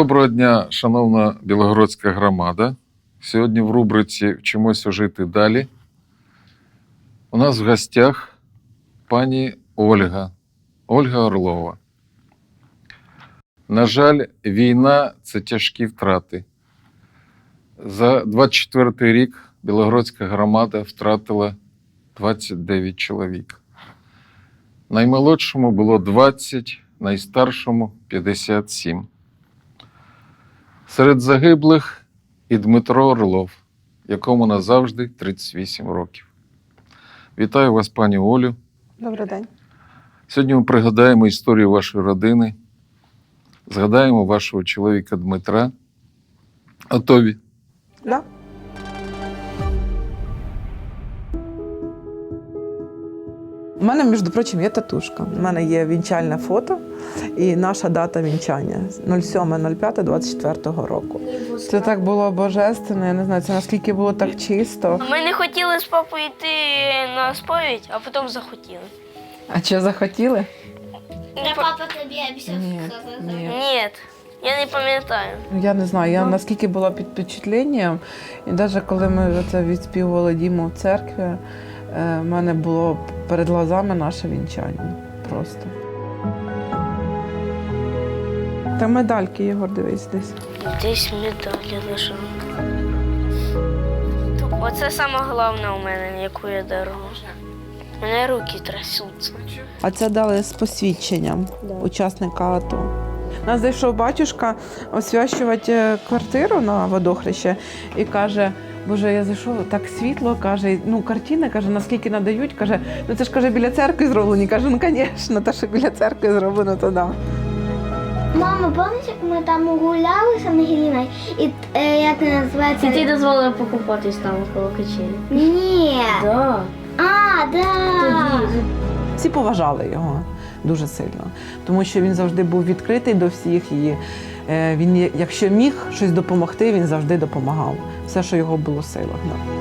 Доброго дня, шановна білогородська громада. Сьогодні в рубриці Вчимося жити далі. У нас в гостях пані Ольга, Ольга Орлова. На жаль, війна це тяжкі втрати. За 24 рік Білогородська громада втратила 29 чоловік. Наймолодшому було 20, найстаршому 57. Серед загиблих і Дмитро Орлов, якому назавжди 38 років. Вітаю вас, пані Олю. Добрий день. Сьогодні ми пригадаємо історію вашої родини, згадаємо вашого чоловіка Дмитра. Готові? Да? У мене, між прочим, є татушка. У мене є вінчальне фото і наша дата вінчання 07.05.24 року. Це так було божественно, я не знаю, це наскільки було так чисто. Ми не хотіли з папою йти на сповідь, а потім захотіли. А чи захотіли? Да папа тобі обіцяв Ні, сказати. ні. Ні, я не пам'ятаю. Ну, Я не знаю, я наскільки була під впечатленням, і навіть коли ми це відспівували Діму в церкві, в мене було перед глазами наше вінчання. Просто. Та медальки, Єгор, дивись десь. Десь медалі лежали. Оце саме головне у мене, яку я дорогу. У мене руки трясуться. А це дали з посвідченням учасника АТО. Нас зайшов батюшка освячувати е, квартиру на водохреще і каже: Боже, я зайшов так світло, каже, ну картини, каже, наскільки надають, каже, ну це ж каже, біля церкви зроблені. Каже, ну звісно, те, що біля церкви зроблено, то да. Мама, пам'ятаєш, як ми там гуляли з Ангеліною? І е, як це називається? І ти дозволила покупатись там коло качелі? Ні. Да. А, да. Всі поважали його дуже сильно, тому що він завжди був відкритий до всіх. І він, якщо міг щось допомогти, він завжди допомагав. Все, що його було в силах. Да.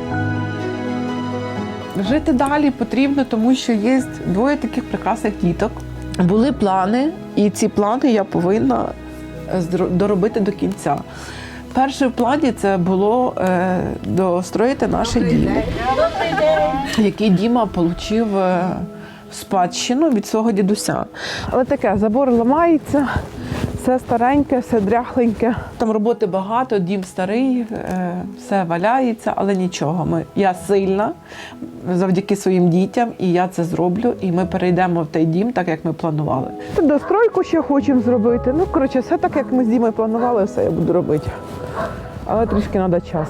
Жити далі потрібно, тому що є двоє таких прекрасних діток. Були плани, і ці плани я повинна е, доробити до кінця. Перше в плані це було е, достроїти наше дім, який Діма отримав в спадщину від свого дідуся. Але таке, забор ламається, все стареньке, все дряхленьке. Там роботи багато, дім старий, е, все валяється, але нічого. Ми, я сильна завдяки своїм дітям, і я це зроблю. І ми перейдемо в той дім, так як ми планували. Достройку ще хочемо зробити. Ну, коротше, все так, як ми з Дімою планували, все я буду робити. Але трішки треба час.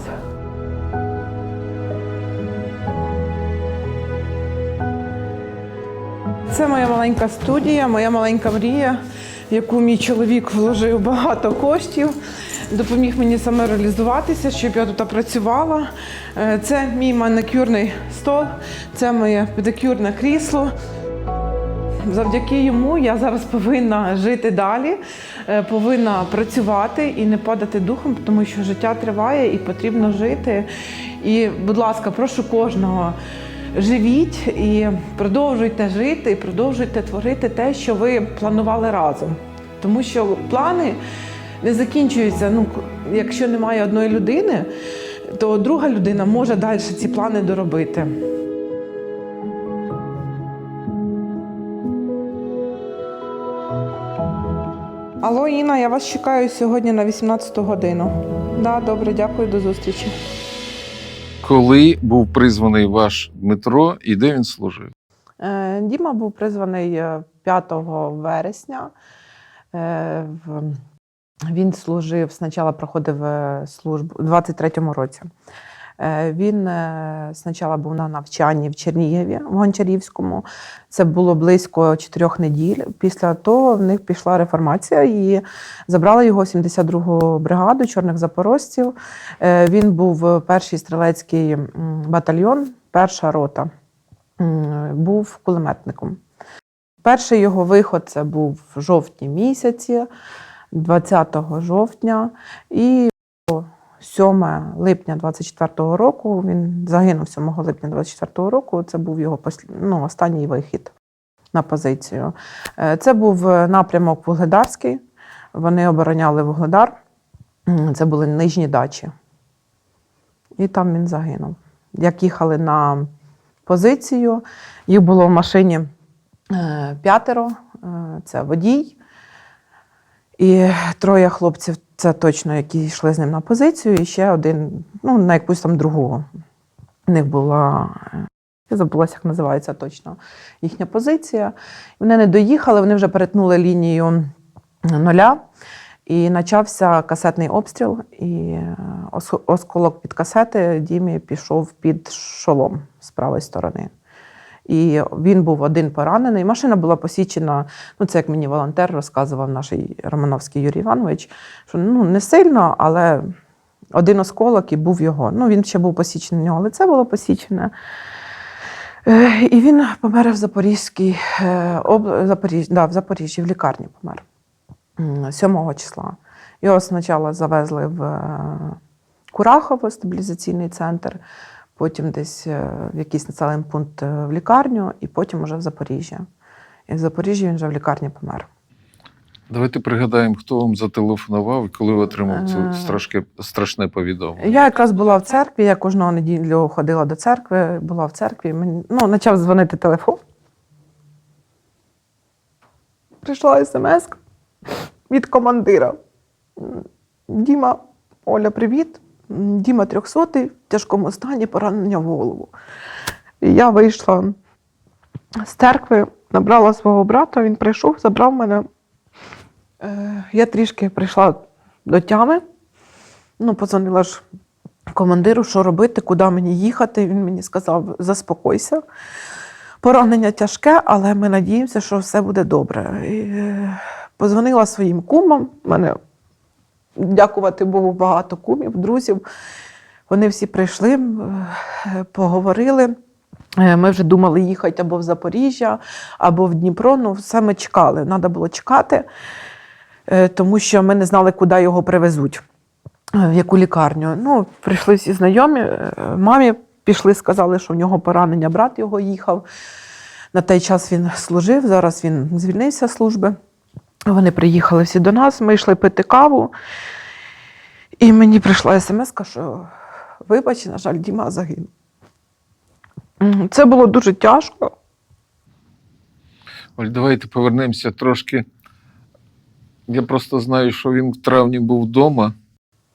Це моя маленька студія, моя маленька мрія, яку мій чоловік вложив багато коштів, допоміг мені саме реалізуватися, щоб я тут працювала. Е, Це мій маникюрний стол, це моє педикюрне крісло. Завдяки йому я зараз повинна жити далі, е, повинна працювати і не падати духом, тому що життя триває і потрібно жити. І, будь ласка, прошу кожного. Живіть і продовжуйте жити, і продовжуйте творити те, що ви планували разом. Тому що плани не закінчуються. Ну, якщо немає одної людини, то друга людина може далі ці плани доробити. Алло, Інна, я вас чекаю сьогодні на 18 годину. Да, добре, дякую, до зустрічі. Коли був призваний ваш Дмитро і де він служив? Е, Діма був призваний е, 5 вересня. Е, Він служив, спочатку проходив е, службу у 23-му році. Е, Він е, спочатку був на навчанні в Чернігові, в Гончарівському. Це було близько чотирьох неділь. Після того в них пішла реформація і забрали його 72-гу бригаду чорних запорожців. Е, Він був перший стрілецький батальйон, перша рота. Був кулеметником. Перший його виход це був в жовтні місяці, 20 жовтня, і 7 липня 24-го року він загинув 7 липня 24-го року. Це був його ну, останній вихід на позицію. Е, Це був е, напрямок Вугледарський. Вони обороняли Вугледар. Це були нижні дачі. І там він загинув. Як їхали на позицію, їх було в машині е, п'ятеро, це водій. І троє хлопців, це точно, які йшли з ним на позицію, і ще один, ну, на якусь там другу. У них була, я забулася, як називається точно їхня позиція. Вони не доїхали, вони вже перетнули лінію нуля. І почався касетний обстріл, і е, осколок під касети Дімі пішов під шолом з правої сторони. І він був один поранений. Машина була посічена. Ну, це як мені волонтер розказував наш Романовський Юрій Іванович, що ну не сильно, але один осколок і був його. Ну, він ще був посічений, нього лице було посічене. Е, І він помер в Запорізькій е, об... Запоріж... да, в Запоріжжі, в лікарні помер 7 числа. Його спочатку завезли в е, Курахово, стабілізаційний центр, потім десь е, в якийсь населений пункт е, в лікарню, і потім уже в Запоріжжя. І в Запоріжжі він вже в лікарні помер. Давайте пригадаємо, хто вам зателефонував і коли ви отримав це страшке, страшне повідомлення. Я якраз була в церкві, я кожного неділю ходила до церкви, була в церкві. Мені ну, почав дзвонити телефон. Прийшла смс від командира. Діма, Оля, привіт. Діма 300 в тяжкому стані поранення в голову. І я вийшла з церкви, набрала свого брата, він прийшов, забрав мене. Е, Я трішки прийшла до тями. Ну, позвонила ж командиру, що робити, куди мені їхати. Він мені сказав: заспокойся. Поранення тяжке, але ми надіємося, що все буде добре. І, е, позвонила своїм кумам. Мене, дякувати Богу, багато кумів, друзів. Вони всі прийшли, е, поговорили. Е, Ми вже думали їхати або в Запоріжжя, або в Дніпро. Ну, ми чекали. Треба було чекати, е, тому що ми не знали, куди його привезуть в яку лікарню. Ну, прийшли всі знайомі. Мамі пішли, сказали, що в нього поранення, брат його їхав. На той час він служив, зараз він звільнився з служби. Вони приїхали всі до нас, ми йшли пити каву. І мені прийшла смс, що вибач, на жаль, Діма загинув. Це було дуже тяжко. Оль, давайте повернемося трошки. Я просто знаю, що він в травні був вдома,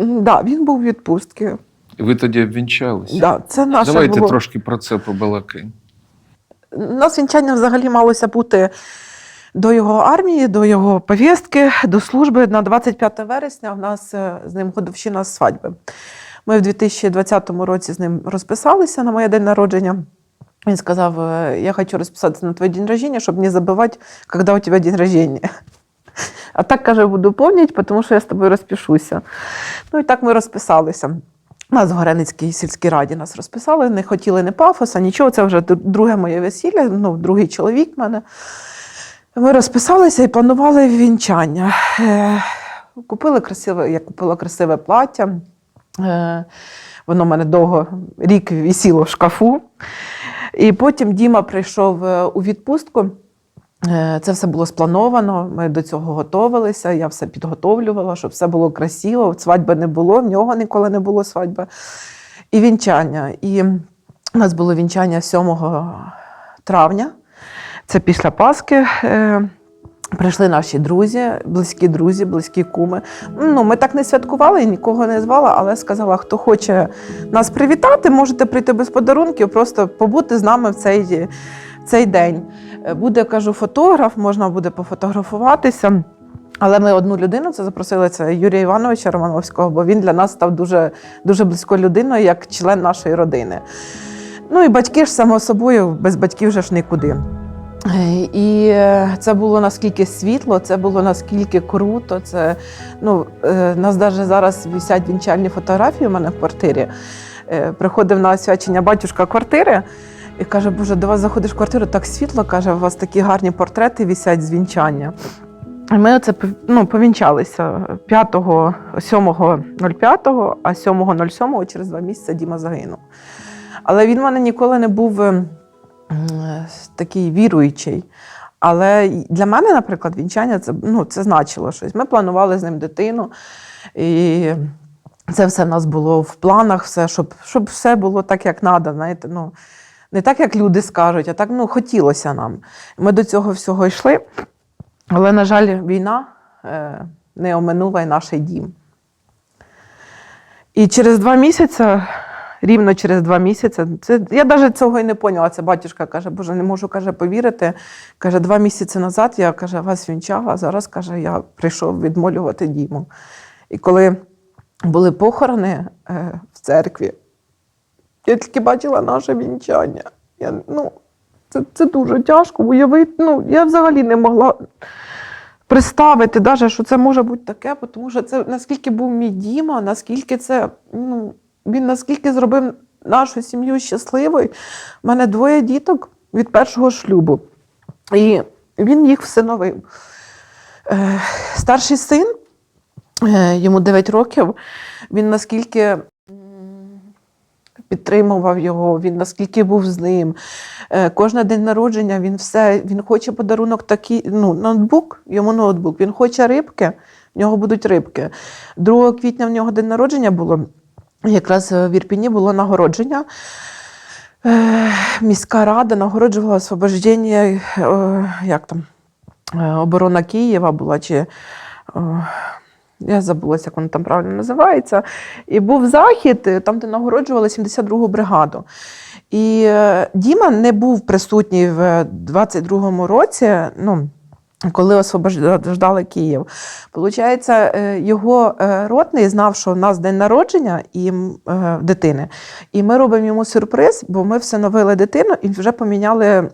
М, Да, він був у відпустці. і ви тоді обвінчалися. Да, це наше Давайте було... трошки про це побалакаємо. У нас вінчання взагалі малося бути до його армії, до його повістки, до служби на 25 вересня. У нас е, з ним годовщина свадьби. Ми в 2020 році з ним розписалися на моє день народження. Він сказав: е, Я хочу розписатися на твій день рождения, щоб не забувати, коли у тебе день рождения. А так каже, буду пам'ятати, тому що я з тобою розпишуся. Ну і так ми розписалися. Нас в Гореницькій сільській раді нас розписали, не хотіли не пафоса, нічого. Це вже друге моє весілля, ну, другий чоловік в мене. Ми розписалися і планували вінчання. Е, Купили красиве, я купила красиве плаття. Е, Воно в мене довго рік висіло в шкафу. І потім Діма прийшов е, у відпустку. Це все було сплановано. Ми до цього готувалися. Я все підготовлювала, щоб все було красиво. Свадьби не було, в нього ніколи не було свадьби. І вінчання. І у нас було вінчання 7 травня. Це після Пасхи. Е, Прийшли наші друзі, близькі друзі, близькі куми. Ну, ми так не святкували і нікого не звала, але сказала, хто хоче нас привітати, можете прийти без подарунків, просто побути з нами в цей, цей день. Е, Буде, кажу, фотограф, можна буде пофотографуватися. Але ми одну людину це запросили, це Юрія Івановича Романовського, бо він для нас став дуже, дуже близькою людиною, як член нашої родини. Ну і батьки ж, само собою, без батьків вже ж нікуди. Е, І е, це було наскільки світло, це було наскільки круто. Це, ну, е, нас навіть зараз висять вінчальні фотографії у мене в квартирі. Приходив на освячення батюшка квартири і каже, Боже, до вас заходиш в квартиру, так світло, каже, у вас такі гарні портрети висять з вінчання. І Ми оце ну, повінчалися 5, 7.05, а 7.07 через два місяці Діма загинув. Але він в мене ніколи не був такий віруючий. Але для мене, наприклад, вінчання це, ну, це значило щось. Ми планували з ним дитину. І це все в нас було в планах, все, щоб, щоб все було так, як треба. Знаєте, ну, не так, як люди скажуть, а так ну, хотілося нам. Ми до цього всього йшли. Але, на жаль, війна е, не оминула й наш дім. І через два місяці, рівно через два місяці, це, я навіть цього і не поняла. Це батюшка каже, Боже, не можу каже, повірити. Каже, два місяці назад я каже, вас вінчав, а зараз каже, я прийшов відмолювати діму. І коли були похорони е, в церкві, я тільки бачила наше вінчання. Я, ну, це, це дуже тяжко уявити. Ну, я взагалі не могла представити, даже, що це може бути таке, тому що це наскільки був мій Діма, наскільки це, ну, він наскільки зробив нашу сім'ю щасливою. У мене двоє діток від першого шлюбу. І він їх всиновив. Е, старший син, е, йому 9 років, він наскільки підтримував його, він наскільки був з ним. Е, Кожен день народження він все, він хоче подарунок такий, ну, ноутбук, йому ноутбук. Він хоче рибки, в нього будуть рибки. 2 квітня в нього день народження було. Якраз в Ірпіні було нагородження. Е, Міська рада нагороджувала освобождення, е, як там, е, оборона Києва була, чи е, я забулася, як воно там правильно називається. І був захід, е, там, де нагороджували 72-гу бригаду. І е, Діма не був присутній в 22-му році. Ну, коли освобождали Київ. Получається, е, його е, ротний знав, що в нас день народження і е, дитини. І ми робимо йому сюрприз, бо ми всиновили дитину і вже поміняли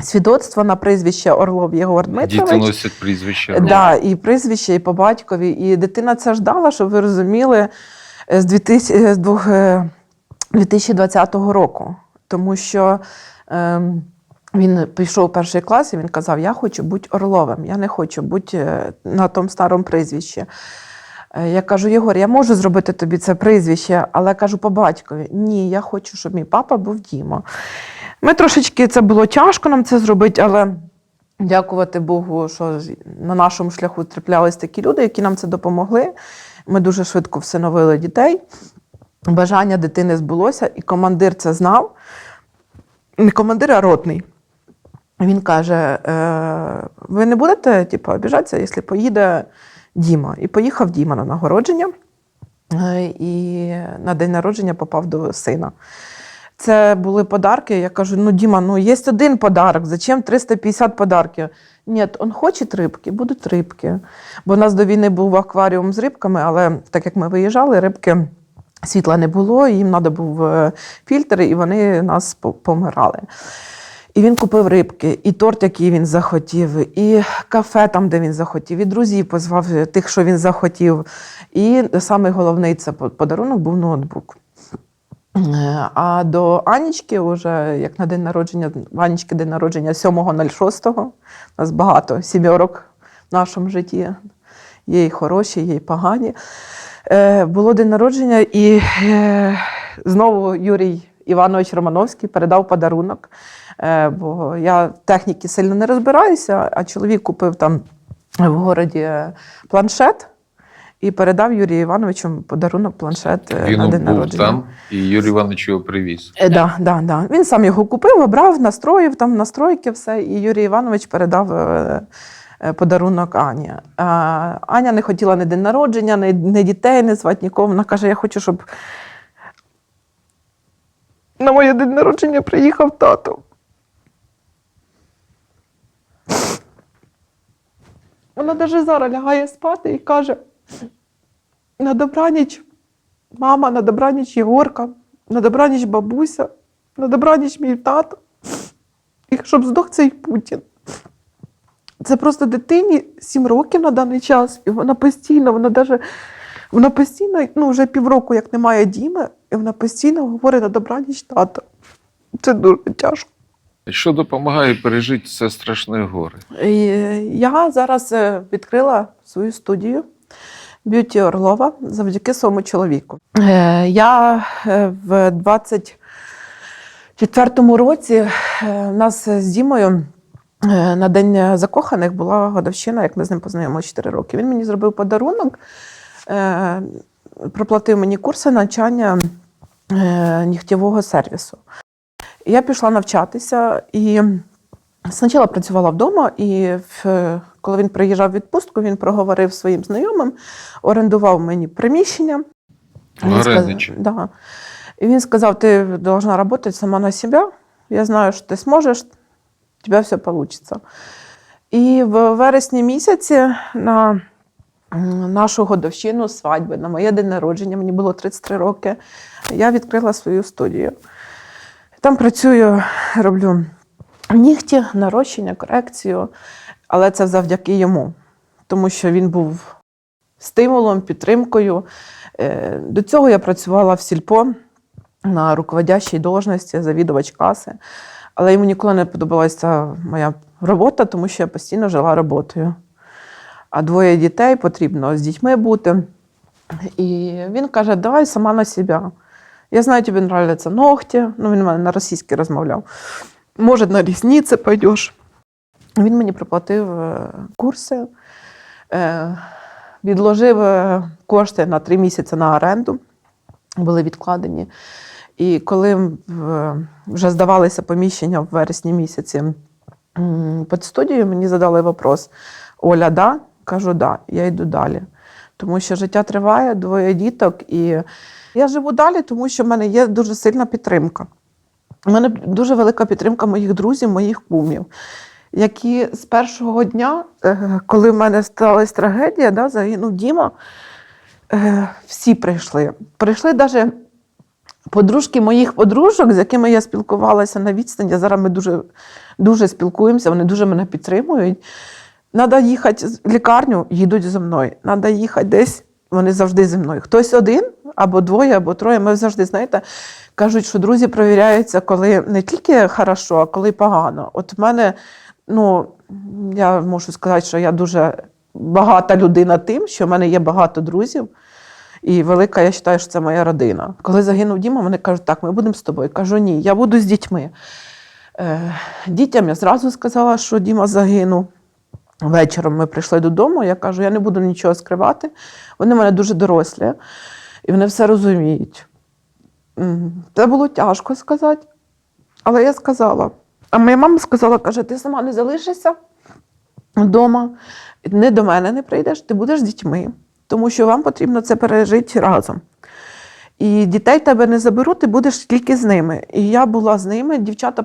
свідоцтво на прізвище Орлов Єгор Діти Дмитрович. носять прізвище. Да, і прізвище, і по батькові. І дитина це ждала, щоб ви розуміли, з 2000, з двох- е, 2020 року. Тому що ем, він пішов у перший клас і він казав: Я хочу бути Орловим, я не хочу бути е, на тому старому прізвищі. Е, Я кажу, Єгор, я можу зробити тобі це прізвище, але кажу по батькові: ні, я хочу, щоб мій папа був Діма. Ми трошечки це було тяжко нам це зробити, але дякувати Богу, що на нашому шляху траплялись такі люди, які нам це допомогли. Ми дуже швидко всиновили дітей. Бажання дитини збулося, і командир це знав. Не командир, а ротний. Він каже: е, ви не будете типу, обіжатися, якщо поїде Діма. І поїхав Діма на нагородження. Е, І на день народження попав до сина. Це були подарки. Я кажу: ну, Діма, ну є один подарок, зачем 350 подарків? Ні, він хоче рибки, будуть рибки. Бо у нас до війни був акваріум з рибками, але так як ми виїжджали, рибки світла не було, їм треба був е, фільтр, і вони нас помирали. І він купив рибки, і торт, який він захотів, і кафе там, де він захотів, і друзів позвав е, тих, що він захотів. І саме головний це подарунок був ноутбук. Е, А до Анічки, вже як на день народження, Анічки день народження 7.06. У нас багато сімерок в нашому житті. Є і хороші, є і погані. Е, Було день народження, і знову Юрій Іванович Романовський передав подарунок. Е, Бо я в техніці сильно не розбираюся, а чоловік купив там в городі е, планшет і передав Юрію Івановичу подарунок планшет е, Він на день був народження. там, і Юрій Іванович його привіз. Е, да, да, да. Він сам його купив, обрав, настроїв там настройки, все. І Юрій Іванович передав подарунок Ані. Аня не хотіла ні день народження, ні, ні дітей, ні звати нікого. Вона каже: я хочу, щоб на моє день народження приїхав тато. Вона навіть зараз лягає спати і каже: на добраніч, мама, на добраніч Єгорка, на добраніч бабуся, на добраніч мій тато. І щоб здох цей Путін. Це просто дитині 7 років на даний час, і вона постійно, вона даже, вона постійно, ну вже півроку, як немає Діми, і вона постійно говорить на добраніч тата. Це дуже тяжко. Що допомагає пережити це страшне горе? Я зараз е, відкрила свою студію Б'юті Орлова завдяки своєму чоловіку. Е, Я е, в 24-му році у нас з Дімою на День закоханих була годовщина, як ми з ним познайомилися 4 роки. Він мені зробив подарунок, проплатив мені курси навчання нігтєвого сервісу. І Я пішла навчатися і спочатку працювала вдома, і в, коли він приїжджав в відпустку, він проговорив своїм знайомим, орендував мені приміщення. Він сказав- да. И він сказав, ти должна работать сама на себя. Я знаю, що ти зможеш, у тебе все получится. І в вересні місяці на нашу годовщину свадьби, на моє день народження, мені було 33 роки, я відкрила свою студію. Там працюю, роблю нігті, нарощення, корекцію, але це завдяки йому, тому що він був стимулом, підтримкою. Е, До цього я працювала в сільпо на руководящій должності, завідувач каси. Але йому ніколи не подобалася моя робота, тому що я постійно жила роботою. А двоє дітей потрібно з дітьми бути. І він каже: давай сама на себе. Я знаю, тобі нравляться ногті. Ну, він у мене на російській розмовляв. Може, на рісниці пойдеш. Він мені проплатив е, курси, е, відложив е, кошти на три місяці на оренду, були відкладені. І коли вже здавалися поміщення в вересні місяці під студією, мені задали вопрос: Оля, да? Кажу, да, я йду далі. Тому що життя триває, двоє діток, і я живу далі, тому що в мене є дуже сильна підтримка. У мене дуже велика підтримка моїх друзів, моїх кумів, які з першого дня, е, коли в мене сталася трагедія, да, загинув Діма, е, всі прийшли. Прийшли навіть подружки моїх подружок, з якими я спілкувалася на відстані. Зараз ми дуже, дуже спілкуємося, вони дуже мене підтримують. Надо їхати в лікарню, їдуть зі мною. Надо їхати десь, вони завжди зі мною. Хтось один, або двоє, або троє. Ми завжди, знаєте, кажуть, що друзі провіряються, коли не тільки хорошо, а коли погано. От в мене, ну, я можу сказати, що я дуже багата людина тим, що в мене є багато друзів. І велика, я вважаю, що це моя родина. Коли загинув Діма, вони кажуть, так, ми будемо з тобою. Кажу, ні, я буду з дітьми. Е, дітям я зразу сказала, що Діма загинув. Вечором ми прийшли додому, я кажу, я не буду нічого скривати. Вони в мене дуже дорослі, і вони все розуміють. Це було тяжко сказати, але я сказала. А моя мама сказала, каже, ти сама не залишишся вдома, не до мене не прийдеш, ти будеш з дітьми, тому що вам потрібно це пережити разом. І дітей тебе не заберуть, ти будеш тільки з ними. І я була з ними. Дівчата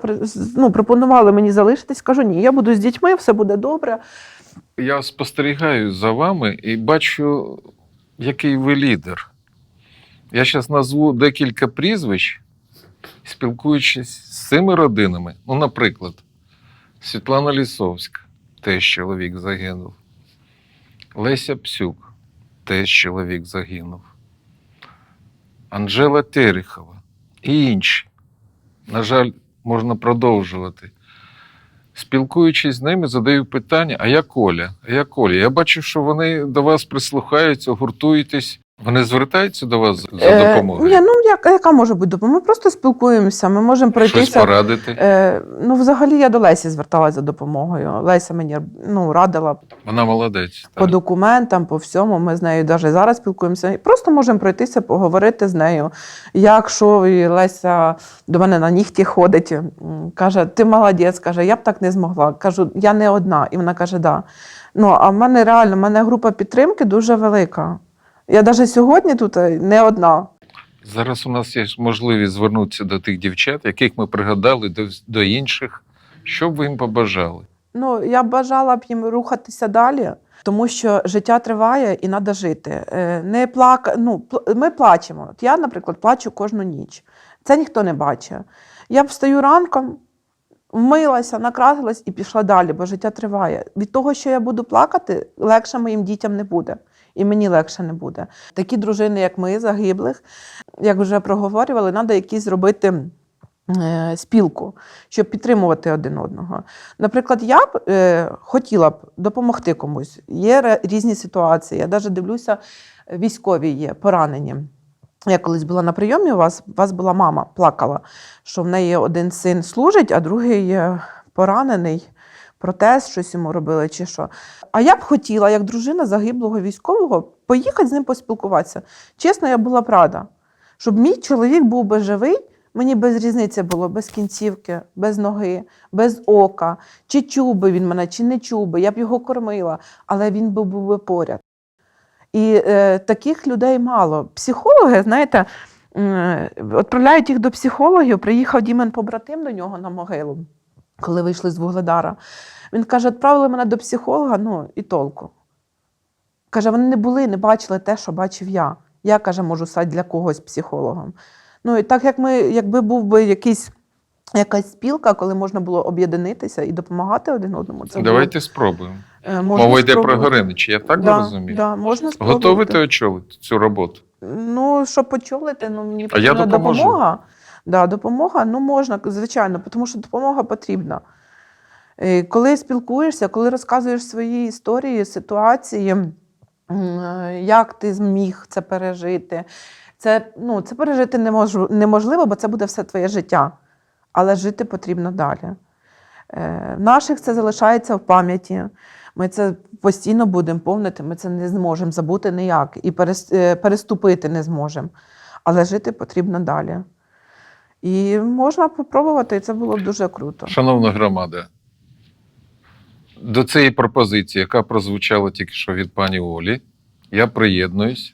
ну, пропонували мені залишитись. Кажу, ні, я буду з дітьми, все буде добре. Я спостерігаю за вами і бачу, який ви лідер. Я зараз назву декілька прізвищ, спілкуючись з цими родинами. Ну, наприклад, Світлана Лісовська, теж чоловік загинув. Леся Псюк, теж чоловік загинув. Анжела Терехова і інші. На жаль, можна продовжувати. Спілкуючись з ними, задаю питання: а як Оля? А як Оля? Я бачу, що вони до вас прислухаються, гуртуєтесь. Вони звертаються до вас за Е, допомогою? Ні, ну як, яка може бути допомога? Ми просто спілкуємося, ми можемо Щось порадити? Е, ну, взагалі, я до Лесі зверталася за допомогою. Леся мені ну, радила Вона молодець. по Так. документам, по всьому. Ми з нею навіть зараз спілкуємося. І Просто можемо пройтися, поговорити з нею. Як що, і Леся до мене на нігті ходить. Каже, ти молодець, каже, я б так не змогла. Кажу, я не одна. І вона каже, да. Ну, а в мене реально, в мене група підтримки дуже велика. Я навіть сьогодні тут е, не одна. Зараз у нас є можливість звернутися до тих дівчат, яких ми пригадали, до, до інших. Що б ви їм побажали? Ну, я б бажала б їм рухатися далі, тому що життя триває і треба жити. Е, Не плак... ну, ми плачемо. От я, наприклад, плачу кожну ніч. Це ніхто не бачить. Я встаю ранком, вмилася, накрасилась і пішла далі, бо життя триває. Від того, що я буду плакати, легше моїм дітям не буде. І мені легше не буде. Такі дружини, як ми, загиблих, як вже проговорювали, треба якісь зробити е, спілку, щоб підтримувати один одного. Наприклад, я б е, хотіла б допомогти комусь. Є різні ситуації. Я навіть дивлюся, військові є, поранені. Я колись була на прийомі, у вас, у вас була мама, плакала, що в неї один син служить, а другий поранений. Протез, щось йому робили чи що. А я б хотіла, як дружина загиблого військового, поїхати з ним поспілкуватися. Чесно, я була б рада, щоб мій чоловік був би живий. Мені без різниці було без кінцівки, без ноги, без ока, чи чув би він мене, чи не чув би. Я б його кормила, але він би був би поряд. І е, таких людей мало. Психологи, знаєте, м, відправляють їх до психологів. Приїхав Дімен побратим до нього на могилу, коли вийшли з Вугледара. Він каже: відправили мене до психолога, ну і толку. Каже, вони не були, не бачили те, що бачив я. Я, каже, можу стати для когось психологом. Ну і так як ми, якби був би якийсь, якась спілка, коли можна було об'єднатися і допомагати один одному, це Давайте спробуємо. було, е, можна Мова йде про спробувати. Гориничі, я так да, розумію? Да, можна спробувати. Готовите очолити цю роботу? Ну, щоб почолити, ну мені потрібна допомога. Да, допомога, ну можна, звичайно, тому що допомога потрібна. Е, Коли спілкуєшся, коли розказуєш свої історії, ситуації, як ти зміг це пережити. Це, ну, це пережити неможливо, бо це буде все твоє життя. Але жити потрібно далі. Е, Наших це залишається в пам'яті. Ми це постійно будемо помнити, ми це не зможемо забути ніяк і е, переступити не зможемо. Але жити потрібно далі. І можна попробувати, і це було б дуже круто. Шановна громада, до цієї пропозиції, яка прозвучала тільки що від пані Олі, я приєднуюсь.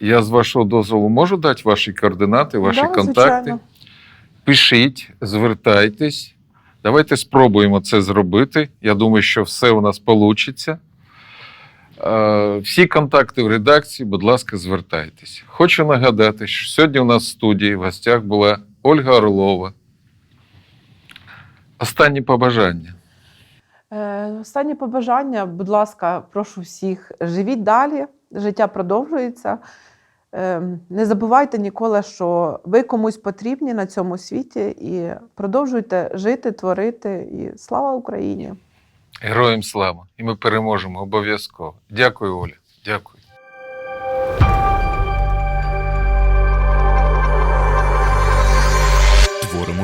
Я з вашого дозволу можу дати ваші координати, ваші Да, контакти. звичайно. Пишіть, звертайтесь. Давайте спробуємо це зробити. Я думаю, що все у нас вийде. Всі контакти в редакції, будь ласка, звертайтесь. Хочу нагадати, що сьогодні у нас в студії в гостях була Ольга Орлова. Останні побажання. Е, Останнє побажання, будь ласка, прошу всіх, живіть далі, життя продовжується. Е, Не забувайте ніколи, що ви комусь потрібні на цьому світі і продовжуйте жити, творити. І слава Україні! Героям слава! І ми переможемо обов'язково. Дякую, Оля. Дякую.